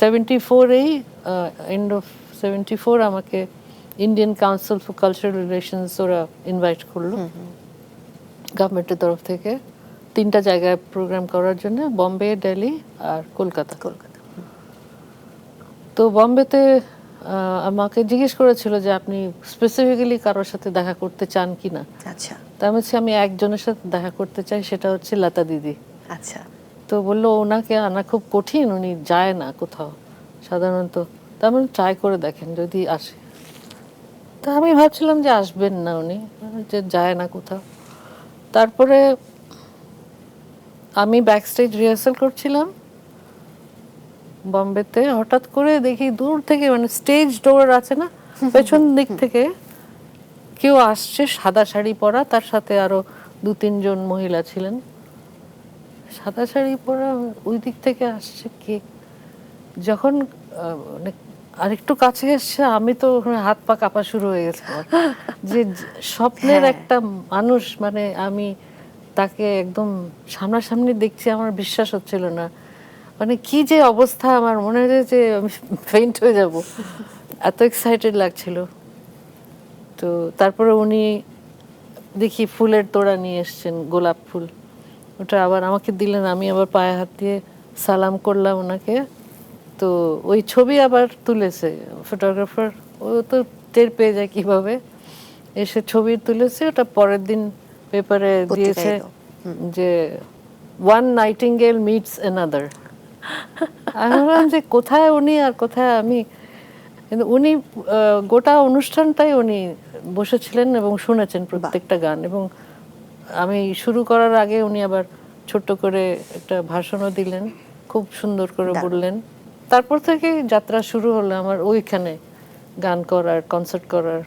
Seventy ফোরেই end of seventy four আমাকে Indian council for cultural relations ওরা invite করল। গভর্নমেন্টের তরফ থেকে। তিনটা জায়গায় প্রোগ্রাম করার জন্য বম্বে দিল্লি আর কলকাতা কলকাতা। তো বম্বেতে আমাকে জিজ্ঞেস করেছিল যে আপনি স্পেসিফিক্যালি কারোর সাথে দেখা করতে চান কি না আচ্ছা। তা আমি বলছি, আমি একজনের সাথে দেখা করতে চাই সেটা হচ্ছে লতা দিদি। আচ্ছা। তো বলল ওনাকে আনা খুব কঠিন উনি যায় না কোথাও। সাধারণত তা ট্রাই করে দেখেন যদি আসে। তা আমি ভাবছিলাম যে আসবেন না উনি যে যায় না কোথাও। তারপরে আমি ব্যাক স্টেজ রিহার্সাল করছিলাম বম্বেতে হঠাৎ করে দেখি দূর থেকে মানে স্টেজ ডোর আছে না পেছন দিক থেকে কেউ আসছে সাদা শাড়ি পরা তার সাথে আরও দু তিনজন মহিলা ছিলেন। সাদা শাড়ি পরা ওই দিক থেকে আসছে কে? যখন মানে আরেকটু কাছে এসছে আমি তো হাত পা কাঁপা শুরু হয়ে গেছে যে স্বপ্নের হ্যাঁ। একটা মানুষ মানে আমি তাকে একদম সামনাসামনি দেখছি আমার বিশ্বাস হচ্ছিল না। মানে কি যে অবস্থা আমার মনে হয় যে আমি ফেইন্ট হয়ে যাব। এত এক্সাইটেড লাগছিল। তো তারপরে উনি দেখি ফুলের তোড়া নিয়ে এসছেন গোলাপ ফুল। ওটা আবার আমাকে দিলেন আমি আবার পায়ে হাত দিয়ে সালাম করলাম ওনাকে। তো ওই ছবি আবার তুলেছে ফটোগ্রাফার ও তো টের পেয়ে যায় কীভাবে। এসে ছবি তুলেছে ওটা পরের দিন পেপারে দিয়েছে যে ওয়ান নাইটিঙ্গেল মিটস অ্যানাদার আমি যে কোথায় উনি আর কোথায় আমি? কিন্তু উনি গোটা অনুষ্ঠানটাই উনি বসেছিলেন এবং শুনেছেন প্রত্যেকটা গান এবং আমি শুরু করার আগে উনি আবার ছোট্ট করে একটা ভাষণও দিলেন খুব সুন্দর করে বললেন। তারপর থেকে যাত্রা শুরু হলো আমার ওইখানে গান করার কনসার্ট করার।